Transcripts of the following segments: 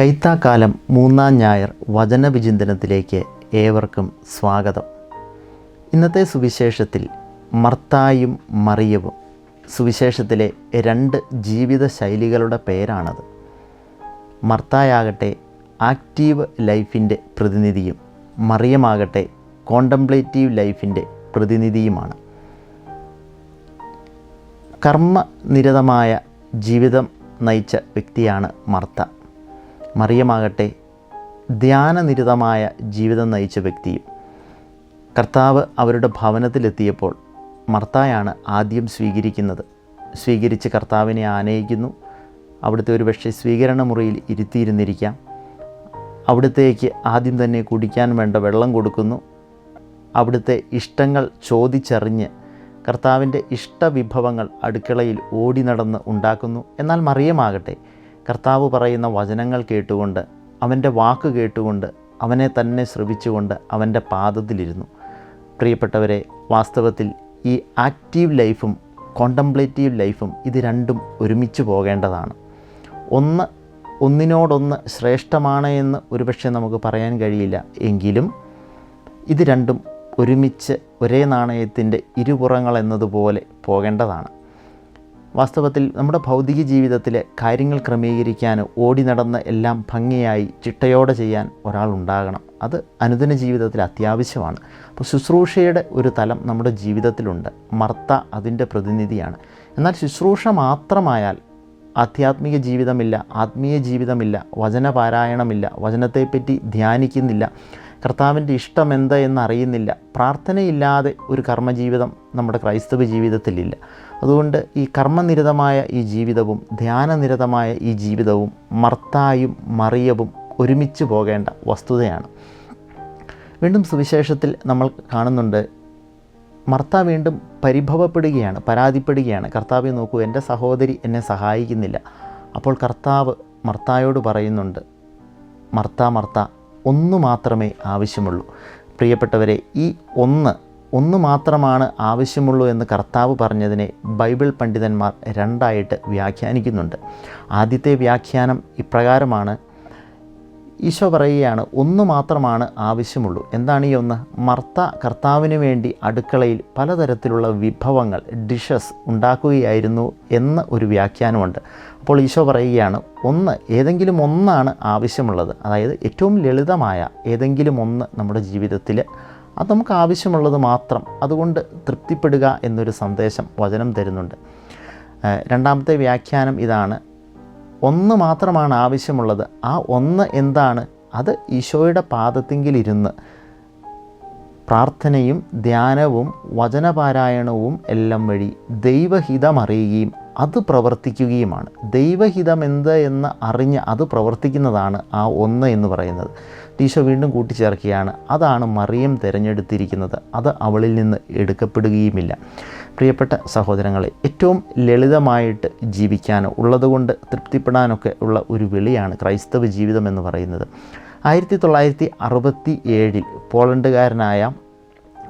കൈത്താക്കാലം മൂന്നാം ഞായർ വചനവിചിന്തനത്തിലേക്ക് ഏവർക്കും സ്വാഗതം. ഇന്നത്തെ സുവിശേഷത്തിൽ മർത്തായും മറിയവും സുവിശേഷത്തിലെ രണ്ട് ജീവിത ശൈലികളുടെ പേരാണത്. മർത്തായാകട്ടെ ആക്റ്റീവ് ലൈഫിന്റെ പ്രതിനിധിയും മറിയമാകട്ടെ കോണ്ടംപ്ലേറ്റീവ് ലൈഫിന്റെ പ്രതിനിധിയുമാണ്. കർമ്മനിരതമായ ജീവിതം നയിച്ച വ്യക്തിയാണ് മർത്ത. മറിയമാകട്ടെ ധ്യാനനിരതമായ ജീവിതം നയിച്ച വ്യക്തിയും. കർത്താവ് അവരുടെ ഭവനത്തിലെത്തിയപ്പോൾ മർത്തായാണ് ആദ്യം സ്വീകരിക്കുന്നത്. സ്വീകരിച്ച് കർത്താവിനെ ആനയിക്കുന്നു. അവിടുത്തെ ഒരു പക്ഷേ സ്വീകരണ മുറിയിൽ ഇരുത്തിയിരുന്നിരിക്കാം. അവിടുത്തേക്ക് ആദ്യം തന്നെ കുടിക്കാൻ വേണ്ട വെള്ളം കൊടുക്കുന്നു. അവിടുത്തെ ഇഷ്ടങ്ങൾ ചോദിച്ചറിഞ്ഞ് കർത്താവിന്റെ ഇഷ്ടവിഭവങ്ങൾ അടുക്കളയിൽ ഓടി നടന്ന് ഉണ്ടാക്കുന്നു. എന്നാൽ മറിയമാകട്ടെ കർത്താവ് പറയുന്ന വചനങ്ങൾ കേട്ടുകൊണ്ട് അവന്റെ വാക്ക് കേട്ടുകൊണ്ട് അവനെ തന്നെ ശ്രവിച്ചുകൊണ്ട് അവന്റെ പാദത്തിലിരുന്നു. പ്രിയപ്പെട്ടവരെ വാസ്തവത്തിൽ ഈ ആക്റ്റീവ് ലൈഫും കോണ്ടംപ്ലേറ്റീവ് ലൈഫും ഇത് രണ്ടും ഒരുമിച്ച് പോകേണ്ടതാണ്. ഒന്ന് ഒന്നിനോടൊന്ന് ശ്രേഷ്ഠമാണ് എന്ന് ഒരുപക്ഷെ നമുക്ക് പറയാൻ കഴിയില്ല. എങ്കിലും ഇത് രണ്ടും ഒരുമിച്ച് ഒരേ നാണയത്തിന്റെ ഇരുപുറങ്ങൾ എന്നതുപോലെ പോകേണ്ടതാണ്. വാസ്തവത്തിൽ നമ്മുടെ ഭൗതിക ജീവിതത്തിലെ കാര്യങ്ങൾ ക്രമീകരിക്കാൻ ഓടി നടന്ന് എല്ലാം ഭംഗിയായി ചിട്ടയോടെ ചെയ്യാൻ ഒരാൾ ഉണ്ടാകണം. അത് അനുദിന ജീവിതത്തിൽ അത്യാവശ്യമാണ്. അപ്പോൾ ശുശ്രൂഷയുടെ ഒരു തലം നമ്മുടെ ജീവിതത്തിലുണ്ട്. മർത്ത അതിന്റെ പ്രതിനിധിയാണ്. എന്നാൽ ശുശ്രൂഷ മാത്രമായാൽ ആധ്യാത്മിക ജീവിതമില്ല ആത്മീയ ജീവിതമില്ല വചനപാരായണമില്ല വചനത്തെപ്പറ്റി ധ്യാനിക്കുന്നില്ല കർത്താവിന്റെ ഇഷ്ടം എന്ത് എന്നറിയുന്നില്ല. പ്രാർത്ഥനയില്ലാതെ ഒരു കർമ്മജീവിതം നമ്മുടെ ക്രൈസ്തവ ജീവിതത്തിലില്ല. അതുകൊണ്ട് ഈ കർമ്മനിരതമായ ഈ ജീവിതവും ധ്യാനനിരതമായ ഈ ജീവിതവും മർത്തായും മറിയവും ഒരുമിച്ച് പോകേണ്ട വസ്തുതയാണ്. വീണ്ടും സുവിശേഷത്തിൽ നമ്മൾ കാണുന്നുണ്ട് മർത്ത വീണ്ടും പരിഭവപ്പെടുകയാണ് പരാതിപ്പെടുകയാണ്. കർത്താവെ നോക്കൂ എന്റെ സഹോദരി എന്നെ സഹായിക്കുന്നില്ല. അപ്പോൾ കർത്താവ് മർത്തായോട് പറയുന്നുണ്ട് മർത്ത മർത്ത ഒന്ന് മാത്രമേ ആവശ്യമുള്ളൂ. പ്രിയപ്പെട്ടവരെ ഈ ഒന്ന് ഒന്ന് മാത്രമാണ് ആവശ്യമുള്ളൂ എന്ന് കർത്താവ് പറഞ്ഞതിനെ ബൈബിൾ പണ്ഡിതന്മാർ രണ്ടായിട്ട് വ്യാഖ്യാനിക്കുന്നുണ്ട്. ആദ്യത്തെ വ്യാഖ്യാനം ഇപ്രകാരമാണ് ഈശോ പറയുകയാണ് ഒന്ന് മാത്രമാണ് ആവശ്യമുള്ളൂ. എന്താണ് ഈ ഒന്ന്? മർത്ത കർത്താവിന് വേണ്ടി അടുക്കളയിൽ പലതരത്തിലുള്ള വിഭവങ്ങൾ ഡിഷസ് ഉണ്ടാക്കുകയായിരുന്നു എന്ന ഒരു വ്യാഖ്യാനമുണ്ട്. അപ്പോൾ ഈശോ പറയുകയാണ് ഒന്ന് ഏതെങ്കിലും ഒന്നാണ് ആവശ്യമുള്ളത്. അതായത് ഏറ്റവും ലളിതമായ ഏതെങ്കിലും ഒന്ന് നമ്മുടെ ജീവിതത്തിൽ അത് നമുക്ക് ആവശ്യമുള്ളത് മാത്രം അതുകൊണ്ട് തൃപ്തിപ്പെടുക എന്നൊരു സന്ദേശം വചനം തരുന്നുണ്ട്. രണ്ടാമത്തെ വ്യാഖ്യാനം ഇതാണ് ഒന്ന് മാത്രമാണ് ആവശ്യമുള്ളത്. ആ ഒന്ന് എന്താണ്? അത് ഈശോയുടെ പാദത്തിങ്കിലിരുന്ന് പ്രാർത്ഥനയും ധ്യാനവും വചനപാരായണവും എല്ലാം വഴി ദൈവഹിതമറിയുകയും അത് പ്രവർത്തിക്കുകയുമാണ്. ദൈവഹിതം എന്ത് എന്ന് അറിഞ്ഞ് അത് പ്രവർത്തിക്കുന്നതാണ് ആ ഒന്ന് എന്ന് പറയുന്നത്. ഈശോ വീണ്ടും കൂട്ടിച്ചേർക്കുകയാണ്. അതാണ് മറിയം തിരഞ്ഞെടുത്തിരിക്കുന്നത്. അത് അവളിൽ നിന്ന് എടുക്കപ്പെടുകയുമില്ല. പ്രിയപ്പെട്ട സഹോദരങ്ങളെ ഏറ്റവും ലളിതമായിട്ട് ജീവിക്കാനോ ഉള്ളതുകൊണ്ട് തൃപ്തിപ്പെടാനൊക്കെ ഉള്ള ഒരു വിളിയാണ് ക്രൈസ്തവ ജീവിതം എന്ന് പറയുന്നത്. ആയിരത്തി തൊള്ളായിരത്തി അറുപത്തി ഏഴിൽ പോളണ്ടുകാരനായ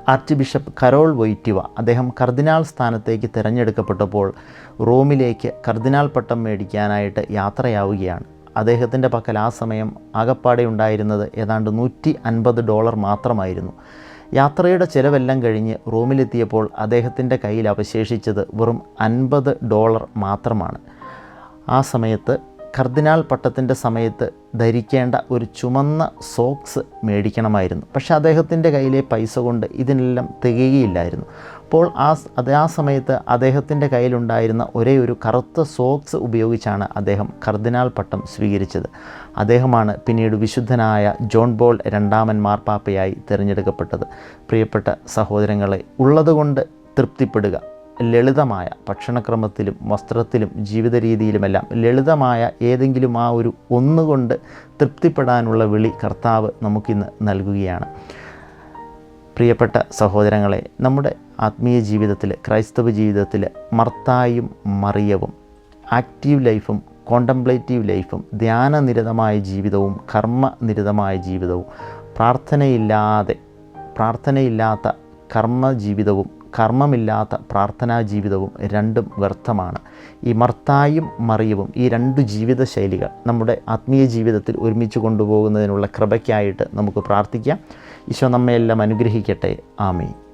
ആർച്ച് ബിഷപ്പ് കരോൾ വൊയ്റ്റിവ അദ്ദേഹം കർദിനാൾ സ്ഥാനത്തേക്ക് തിരഞ്ഞെടുക്കപ്പെട്ടപ്പോൾ റോമിലേക്ക് കർദിനാൾ പട്ടം മേടിക്കാനായിട്ട് യാത്രയാവുകയാണ്. അദ്ദേഹത്തിന്റെ പക്കൽ ആ സമയം ആകപ്പാടെ ഉണ്ടായിരുന്നത് ഏതാണ്ട് നൂറ്റി അൻപത് ഡോളർ മാത്രമായിരുന്നു. യാത്രയുടെ ചിലവെല്ലാം കഴിഞ്ഞ് റൂമിലെത്തിയപ്പോൾ അദ്ദേഹത്തിന്റെ കയ്യിൽ അവശേഷിച്ചത് വെറും അൻപത് ഡോളർ മാത്രമാണ്. ആ സമയത്ത് കർദിനാൾ പട്ടത്തിന്റെ സമയത്ത് ധരിക്കേണ്ട ഒരു ചുമന്ന സോക്സ് മേടിക്കണമായിരുന്നു. പക്ഷെ അദ്ദേഹത്തിന്റെ കയ്യിലെ പൈസ കൊണ്ട് ഇതിനെല്ലാം തികയുകയില്ലായിരുന്നു. അപ്പോൾ ആ ആ സമയത്ത് അദ്ദേഹത്തിന്റെ കയ്യിലുണ്ടായിരുന്ന ഒരേ ഒരു കറുത്ത സോക്സ് ഉപയോഗിച്ചാണ് അദ്ദേഹം കർദിനാൾ പട്ടം സ്വീകരിച്ചത്. അദ്ദേഹമാണ് പിന്നീട് വിശുദ്ധനായ ജോൺ ബോൾ രണ്ടാമൻ മാർപ്പാപ്പയായി തിരഞ്ഞെടുക്കപ്പെട്ടത്. പ്രിയപ്പെട്ട സഹോദരങ്ങളെ ഉള്ളതുകൊണ്ട് തൃപ്തിപ്പെടുക. ലളിതമായ ഭക്ഷണക്രമത്തിലും വസ്ത്രത്തിലും ജീവിത രീതിയിലുമെല്ലാം ലളിതമായ ഏതെങ്കിലും ആ ഒരു ഒന്നുകൊണ്ട് തൃപ്തിപ്പെടാനുള്ള വിളി കർത്താവ് നമുക്കിന്ന് നൽകുകയാണ്. പ്രിയപ്പെട്ട സഹോദരങ്ങളെ നമ്മുടെ ആത്മീയ ജീവിതത്തിൽ ക്രൈസ്തവ ജീവിതത്തിൽ മർത്തായും മറിയവും ആക്റ്റീവ് ലൈഫും കോണ്ടംപ്ലേറ്റീവ് ലൈഫും ധ്യാനനിരതമായ ജീവിതവും കർമ്മനിരതമായ ജീവിതവും പ്രാർത്ഥനയില്ലാതെ പ്രാർത്ഥനയില്ലാത്ത കർമ്മ ജീവിതവും കർമ്മമില്ലാത്ത പ്രാർത്ഥനാ ജീവിതവും രണ്ടും വ്യർത്ഥമാണ്. ഈ മർത്തായും മറിയവും ഈ രണ്ട് ജീവിത ശൈലികൾ നമ്മുടെ ആത്മീയ ജീവിതത്തിൽ ഒരുമിച്ച് കൊണ്ടുപോകുന്നതിനുള്ള കൃപയ്ക്കായിട്ട് നമുക്ക് പ്രാർത്ഥിക്കാം. ഈശോ നമ്മയെല്ലാം അനുഗ്രഹിക്കട്ടെ. ആമീൻ.